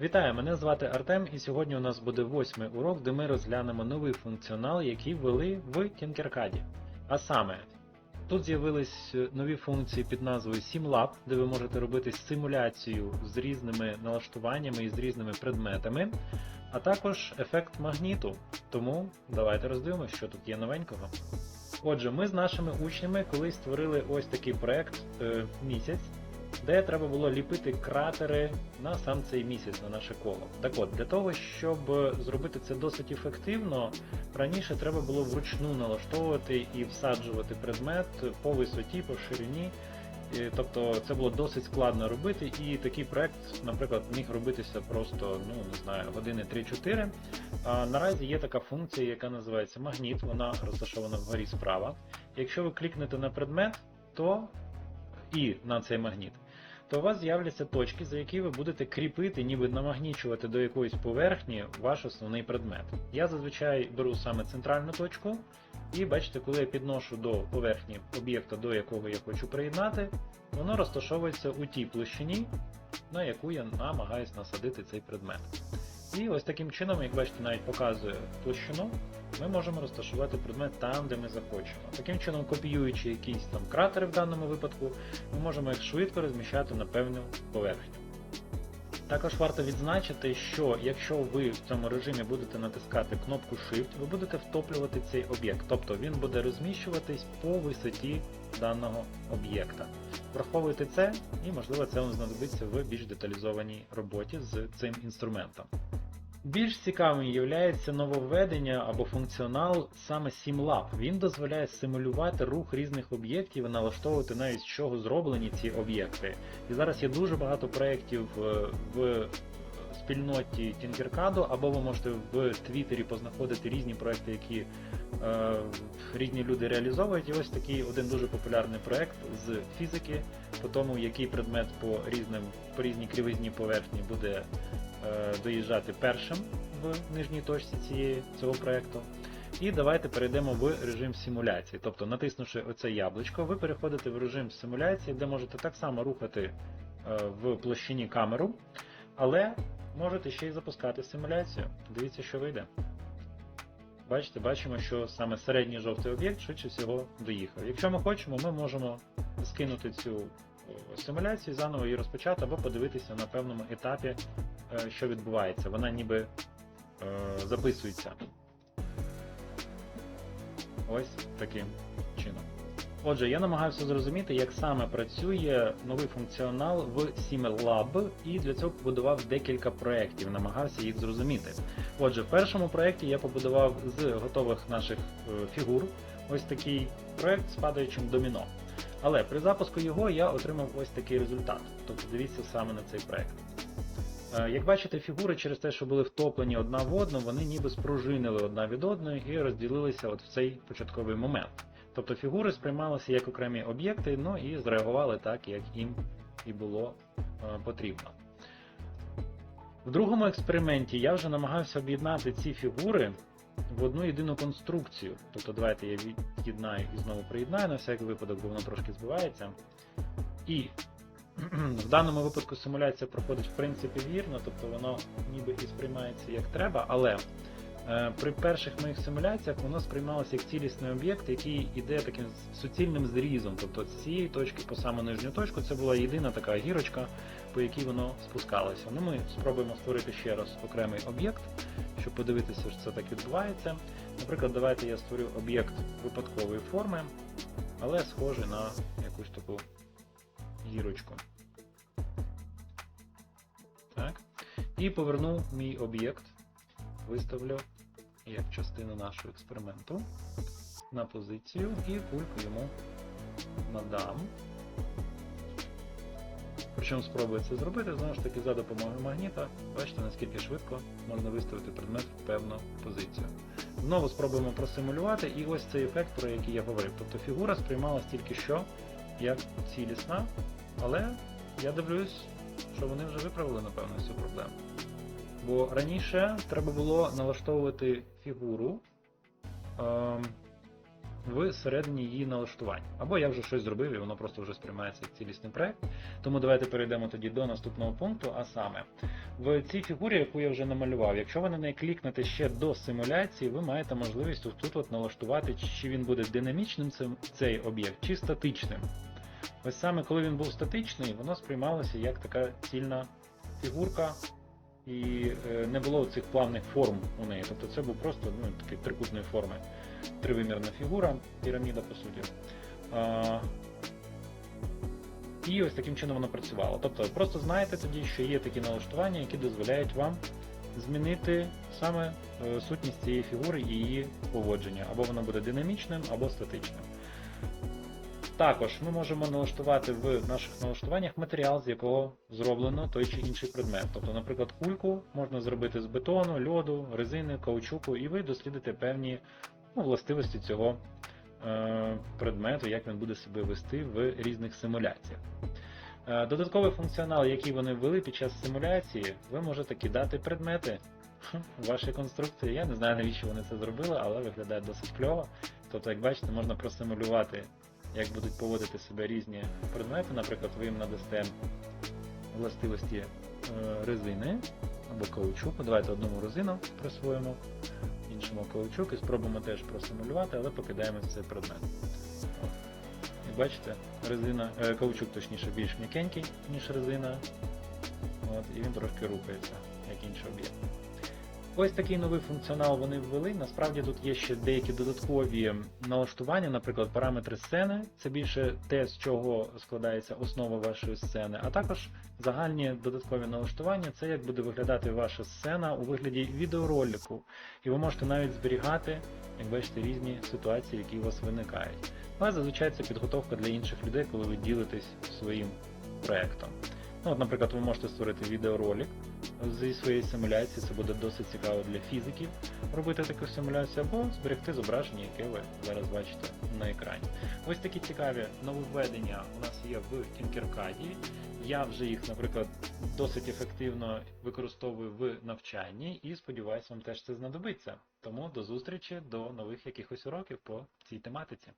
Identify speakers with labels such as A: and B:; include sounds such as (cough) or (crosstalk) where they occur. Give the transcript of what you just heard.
A: Вітаю, мене звати Артем, і сьогодні у нас буде восьмий урок, де ми розглянемо новий функціонал, який ввели в Tinkercad. А саме, тут з'явились е, нові функції під назвою SimLab, де ви можете робити симуляцію з різними налаштуваннями і з різними предметами, а також ефект магніту. Тому давайте роздивимося, що тут є новенького. Отже, ми з нашими учнями колись створили ось такий проект е, місяць де треба було ліпити кратери на сам цей місяць, на наше коло. Так от, для того, щоб зробити це досить ефективно, раніше треба було вручну налаштовувати і всаджувати предмет по висоті, по ширині. Тобто це було досить складно робити, і такий проект, наприклад, міг робитися просто, ну не знаю, години 3-4. А наразі є така функція, яка називається магніт, вона розташована вгорі справа. Якщо ви клікнете на предмет, то і на цей магніт, то у вас з'являться точки, за які ви будете кріпити, ніби намагнічувати до якоїсь поверхні ваш основний предмет. Я зазвичай беру саме центральну точку, і бачите, коли я підношу до поверхні об'єкта, до якого я хочу приєднати, воно розташовується у тій площині, на яку я намагаюсь насадити цей предмет. І ось таким чином, як бачите, навіть показує площину, ми можемо розташувати предмет там, де ми захочемо. Таким чином, копіюючи якісь там кратери в даному випадку, ми можемо їх швидко розміщати на певну поверхню. Також варто відзначити, що якщо ви в цьому режимі будете натискати кнопку Shift, ви будете втоплювати цей об'єкт, тобто він буде розміщуватись по висоті даного об'єкта. Враховуйте це, і можливо це вам знадобиться в більш деталізованій роботі з цим інструментом. Більш цікавим є нововведення або функціонал саме SimLab. Він дозволяє симулювати рух різних об'єктів і налаштовувати навіть з чого зроблені ці об'єкти. І зараз є дуже багато проєктів е, в спільноті Tinkercad, або ви можете в Твіттері познаходити різні проекти, які е, різні люди реалізовують. І ось такий один дуже популярний проект з фізики, по тому, який предмет по різним по різній кривизні поверхні буде е, доїжджати першим в нижній точці цієї, цього проекту. І давайте перейдемо в режим симуляції. Тобто, натиснувши оце яблучко, ви переходите в режим симуляції, де можете так само рухати е, в площині камеру, але можете ще й запускати симуляцію. Дивіться, що вийде. Бачите, бачимо, що саме середній жовтий об'єкт швидше всього доїхав. Якщо ми хочемо, ми можемо скинути цю симуляцію, заново її розпочати, або подивитися на певному етапі, е, що відбувається. Вона ніби е, записується. Ось таким чином. Отже, я намагався зрозуміти, як саме працює новий функціонал в SimLab, і для цього побудував декілька проєктів, намагався їх зрозуміти. Отже, в першому проєкті я побудував з готових наших е, фігур ось такий проєкт з падаючим доміно. Але при запуску його я отримав ось такий результат. Тобто дивіться саме на цей проєкт. Е, Як бачите, фігури через те, що були втоплені одна в одну, вони ніби спружинили одна від одної і розділилися от в цей початковий момент. Тобто фігури сприймалися як окремі об'єкти, ну і зреагували так, як їм і було е, потрібно. В другому експерименті я вже намагався об'єднати ці фігури в одну єдину конструкцію. Тобто давайте я від'єднаю і знову приєднаю на всякий випадок, бо воно трошки збивається. І (clears throat) в даному випадку симуляція проходить в принципі вірно, тобто воно ніби і сприймається як треба, але при перших моїх симуляціях воно сприймалося як цілісний об'єкт, який йде таким суцільним зрізом. Тобто з цієї точки по саму нижню точку це була єдина така гірочка, по якій воно спускалося. Ну, Ми спробуємо створити ще раз окремий об'єкт, щоб подивитися, що це так відбувається. Наприклад, давайте я створю об'єкт випадкової форми, але схожий на якусь таку гірочку. Так. І поверну мій об'єкт, виставлю як частину нашого експерименту на позицію і кульку йому надам. Причому спробую це зробити, знову ж таки, за допомогою магніта. Бачите, наскільки швидко можна виставити предмет в певну позицію. Знову спробуємо просимулювати, і ось цей ефект, про який я говорив. Тобто фігура сприймалась тільки що як цілісна, але я дивлюсь, що вони вже виправили, напевно, цю проблему. Бо раніше треба було налаштовувати фігуру ем, всередині її налаштувань. Або я вже щось зробив і воно просто вже сприймається як цілісний проект. Тому давайте перейдемо тоді до наступного пункту, а саме в цій фігурі, яку я вже намалював, якщо ви на неї клікнете ще до симуляції, ви маєте можливість ось тут от налаштувати, чи він буде динамічним цей об'єкт, чи статичним. Ось саме коли він був статичний, воно сприймалося як така цільна фігурка, і е, не було цих плавних форм у неї. Тобто це був просто ну, такий трикутної форми, тривимірна фігура, піраміда по суті. А, і ось таким чином воно працювало. Тобто просто знаєте тоді, що є такі налаштування, які дозволяють вам змінити саме е, сутність цієї фігури і її поводження. Або воно буде динамічним, або статичним. Також ми можемо налаштувати в наших налаштуваннях матеріал, з якого зроблено той чи інший предмет. Тобто, наприклад, кульку можна зробити з бетону, льоду, резини, каучуку, і ви дослідите певні ну, властивості цього е, предмету, як він буде себе вести в різних симуляціях. Е, Додатковий функціонал, який вони ввели під час симуляції, ви можете кидати предмети в ваші конструкції. Я не знаю, навіщо вони це зробили, але виглядає досить кльово. Тобто, як бачите, можна просимулювати, як будуть поводити себе різні предмети. Наприклад, ви їм надасте властивості е, резини або каучуку. Давайте одному резину присвоїмо, іншому каучук і спробуємо теж просимулювати, але покидаємо цей предмет. Як бачите, резина, е, каучук точніше більш м'якенький, ніж резина. От, і він трошки рухається, як інший об'єкт. Ось такий новий функціонал вони ввели. Насправді тут є ще деякі додаткові налаштування, наприклад, параметри сцени. Це більше те, з чого складається основа вашої сцени, а також загальні додаткові налаштування це як буде виглядати ваша сцена у вигляді відеоролику. І ви можете навіть зберігати, як бачите, різні ситуації, які у вас виникають. Але зазвичай це підготовка для інших людей, коли ви ділитесь своїм проектом. Ну, от, наприклад, ви можете створити відеоролик зі своєї симуляції, це буде досить цікаво для фізиків робити таку симуляцію, або зберегти зображення, яке ви зараз бачите на екрані. Ось такі цікаві нововведення у нас є в Tinkercad. Я вже їх, наприклад, досить ефективно використовую в навчанні і сподіваюся, вам теж це знадобиться. Тому до зустрічі до нових якихось уроків по цій тематиці.